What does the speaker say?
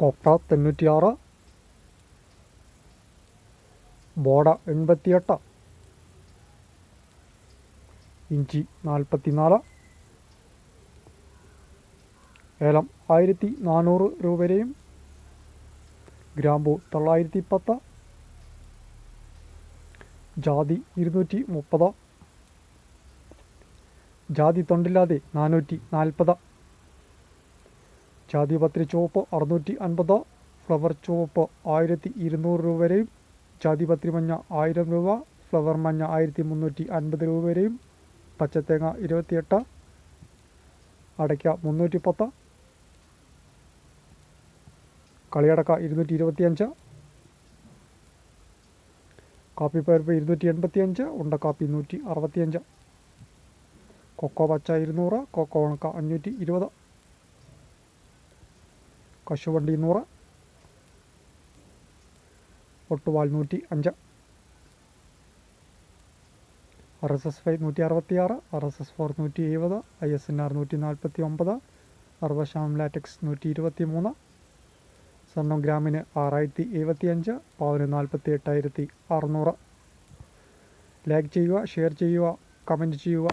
കൊപ്ര തൊണ്ണൂറ്റിയാറ് ബോഡ എൺപത്തിയെട്ട്. ഇഞ്ചി നാൽപ്പത്തിനാല് ഏലം ആയിരത്തി നാനൂറ് രൂപ വരെയും ഗ്രാമ്പു തൊള്ളായിരത്തി പത്ത് ജാതി ഇരുന്നൂറ്റി മുപ്പത് ജാതി തൊണ്ടില്ലാതെ നാനൂറ്റി നാൽപ്പത് ജാതി പത്രി ചുവപ്പ് അറുന്നൂറ്റി അൻപത് ഫ്ലവർ ചുവപ്പ് ആയിരത്തി ഇരുന്നൂറ് രൂപ വരെയും ജാതിപത്രി മഞ്ഞ ആയിരം രൂപ ഫ്ലവർ മഞ്ഞ ആയിരത്തി മുന്നൂറ്റി അൻപത് രൂപ വരെയും പച്ചത്തേങ്ങ ഇരുപത്തിയെട്ട് അടയ്ക്ക മുന്നൂറ്റി പത്ത് കളിയടക്ക ഇരുന്നൂറ്റി ഇരുപത്തിയഞ്ച് പരിപ്പ് ഇരുന്നൂറ്റി എൺപത്തിയഞ്ച് ഉണ്ടക്കാപ്പി നൂറ്റി അറുപത്തിയഞ്ച് കൊക്കോ പച്ച ഇരുന്നൂറ് കൊക്കോ ഉണക്ക അഞ്ഞൂറ്റി ഇരുപത് കശുവണ്ടി നൂറ്. ഒട്ടുവാൽ നൂറ്റി അഞ്ച്. ആർ എസ് എസ് ഫൈവ് നൂറ്റി അറുപത്തിയാറ് ആർ എസ് എസ് ഫോർ നൂറ്റി എഴുപത് ഐ എസ് എൻ ആർ നൂറ്റി നാൽപ്പത്തി ഒമ്പത് അറുപശാം ലാറ്റക്സ് നൂറ്റി ഇരുപത്തി മൂന്ന് സ്വർണം ഗ്രാമിന് ആറായിരത്തി എഴുപത്തി അഞ്ച് പവന് നാൽപ്പത്തി എട്ടായിരത്തി അറുന്നൂറ് ലൈക്ക് ചെയ്യുക ഷെയർ ചെയ്യുക കമന്റ് ചെയ്യുക.